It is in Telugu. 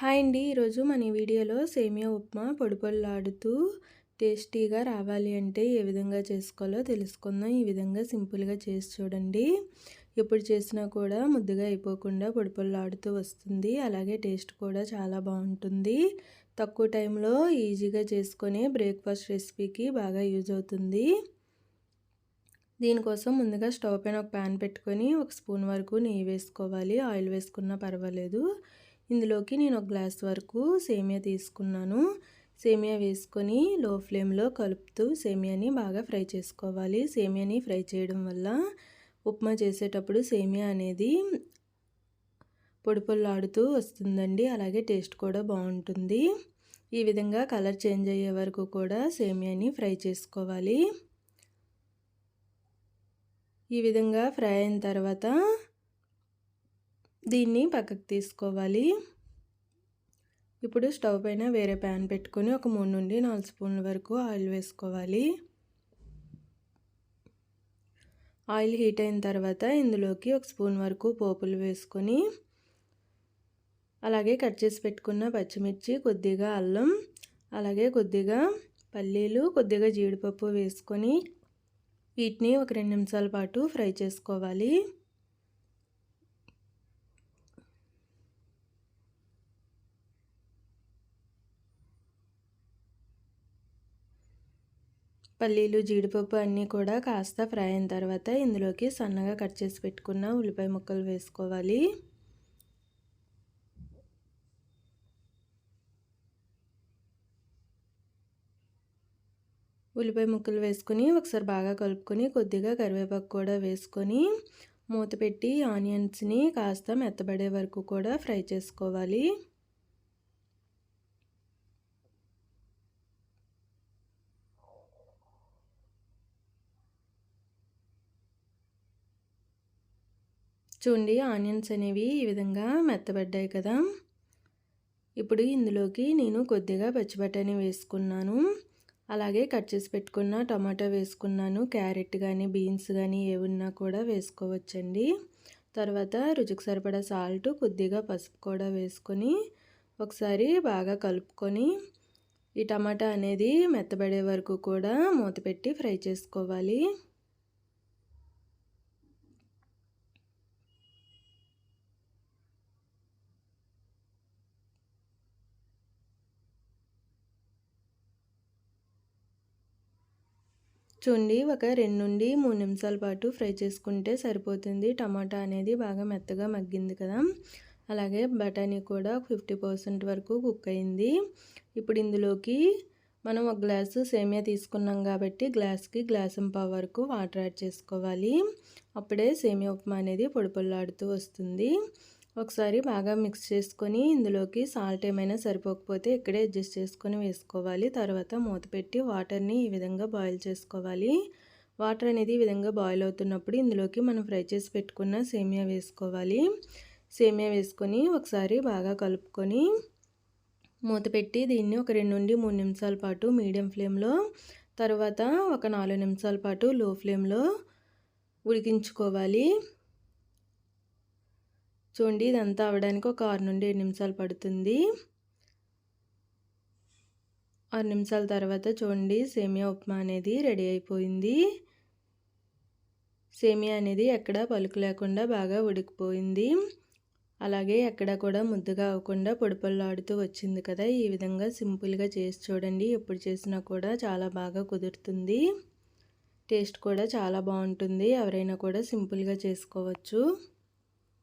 హాయ్ అండి. ఈరోజు మన వీడియోలో సేమియా ఉప్మా పొడిపొల్లాడుతూ టేస్టీగా రావాలి అంటే ఏ విధంగా చేసుకోవాలో తెలుసుకుందాం. ఈ విధంగా సింపుల్గా చేసి చూడండి. ఎప్పుడు చేసినా కూడా ముద్దుగా అయిపోకుండా పొడిపొల్లాడుతూ వస్తుంది. అలాగే టేస్ట్ కూడా చాలా బాగుంటుంది. తక్కువ టైంలో ఈజీగా చేసుకొని బ్రేక్ఫాస్ట్ రెసిపీకి బాగా యూజ్ అవుతుంది. దీనికోసం ముందుగా స్టవ్ పైన ఒక ప్యాన్ పెట్టుకొని ఒక స్పూన్ వరకు నెయ్యి వేసుకోవాలి. ఆయిల్ వేసుకున్నా పర్వాలేదు. ఇందులోకి నేను ఒక గ్లాస్ వరకు సేమియా తీసుకున్నాను. సేమియా వేసుకొని లో ఫ్లేమ్లో కలుపుతూ సేమియాని బాగా ఫ్రై చేసుకోవాలి. సేమియాని ఫ్రై చేయడం వల్ల ఉప్మా చేసేటప్పుడు సేమియా అనేది పొడి పొల్లాడుతూ వస్తుందండి. అలాగే టేస్ట్ కూడా బాగుంటుంది. ఈ విధంగా కలర్ చేంజ్ అయ్యే వరకు కూడా సేమియాని ఫ్రై చేసుకోవాలి. ఈ విధంగా ఫ్రై అయిన తర్వాత దీన్ని పక్కకు తీసుకోవాలి. ఇప్పుడు స్టవ్ పైన వేరే ప్యాన్ పెట్టుకొని ఒక మూడు నుండి నాలుగు స్పూన్ల వరకు ఆయిల్ వేసుకోవాలి. ఆయిల్ హీట్ అయిన తర్వాత ఇందులోకి ఒక స్పూన్ వరకు పోపులు వేసుకొని అలాగే కట్ చేసి పెట్టుకున్న పచ్చిమిర్చి కొద్దిగా అల్లం అలాగే కొద్దిగా పల్లీలు కొద్దిగా జీడిపప్పు వేసుకొని వీటిని ఒక రెండు నిమిషాల పాటు ఫ్రై చేసుకోవాలి. పల్లీలు జీడిపప్పు అన్నీ కూడా కాస్త ఫ్రై అయిన తర్వాత ఇందులోకి సన్నగా కట్ చేసి పెట్టుకున్న ఉల్లిపాయ ముక్కలు వేసుకోవాలి. ఉల్లిపాయ ముక్కలు వేసుకొని ఒకసారి బాగా కలుపుకొని కొద్దిగా కరివేపాకు కూడా వేసుకొని మూత పెట్టి ఆనియన్స్ని కాస్త మెత్తబడే వరకు కూడా ఫ్రై చేసుకోవాలి. చూడండి ఆనియన్స్ అనేవి ఈ విధంగా మెత్తబడ్డాయి కదా. ఇప్పుడు ఇందులోకి నేను కొద్దిగా పచ్చిబట్టాని వేసుకున్నాను. అలాగే కట్ చేసి పెట్టుకున్న టమాటా వేసుకున్నాను. క్యారెట్ కానీ బీన్స్ కానీ ఏమున్నా కూడా వేసుకోవచ్చండి. తర్వాత రుచికి సరిపడా సాల్ట్ కొద్దిగా పసుపు కూడా వేసుకొని ఒకసారి బాగా కలుపుకొని ఈ టమాటా అనేది మెత్తబడే వరకు కూడా మూత పెట్టి ఫ్రై చేసుకోవాలి. చూడండి ఒక రెండు నుండి మూడు నిమిషాల పాటు ఫ్రై చేసుకుంటే సరిపోతుంది. టమాటా అనేది బాగా మెత్తగా మగ్గింది కదా. అలాగే బఠానీ కూడా ఫిఫ్టీ పర్సెంట్ వరకు కుక్ అయింది. ఇప్పుడు ఇందులోకి మనం ఒక గ్లాసు సేమియా తీసుకున్నాం కాబట్టి గ్లాస్కి గ్లాసం పావు వరకు వాటర్ యాడ్ చేసుకోవాలి. అప్పుడే సేమియా ఉప్మా అనేది పొడిపొల్లాడుతూ వస్తుంది. ఒకసారి బాగా మిక్స్ చేసుకొని ఇందులోకి సాల్ట్ ఏమైనా సరిపోకపోతే ఇక్కడే అడ్జస్ట్ చేసుకొని వేసుకోవాలి. తర్వాత మూత పెట్టి వాటర్ని ఈ విధంగా బాయిల్ చేసుకోవాలి. వాటర్ అనేది ఈ విధంగా బాయిల్ అవుతున్నప్పుడు ఇందులోకి మనం ఫ్రై చేసి పెట్టుకున్న సేమియా వేసుకోవాలి. సేమియా వేసుకొని ఒకసారి బాగా కలుపుకొని మూత పెట్టి దీన్ని ఒక రెండు నుండి మూడు నిమిషాల పాటు మీడియం ఫ్లేమ్లో తర్వాత ఒక నాలుగు నిమిషాల పాటు లో ఫ్లేమ్లో ఉడికించుకోవాలి. చూడండి ఇదంతా అవ్వడానికి ఒక ఆరు నుండి ఏడు నిమిషాలు పడుతుంది. ఆరు నిమిషాల తర్వాత చూడండి సేమియా ఉప్మా అనేది రెడీ అయిపోయింది. సేమియా అనేది ఎక్కడ పలుకు లేకుండా బాగా ఉడికిపోయింది. అలాగే ఎక్కడ కూడా ముద్దగా అవ్వకుండా పొడిపొల్లాడుతూ వచ్చింది కదా ఈ విధంగా సింపుల్గా చేసి చూడండి ఎప్పుడు చేసినా కూడా చాలా బాగా కుదురుతుంది. టేస్ట్ కూడా చాలా బాగుంటుంది ఎవరైనా కూడా సింపుల్గా చేసుకోవచ్చు.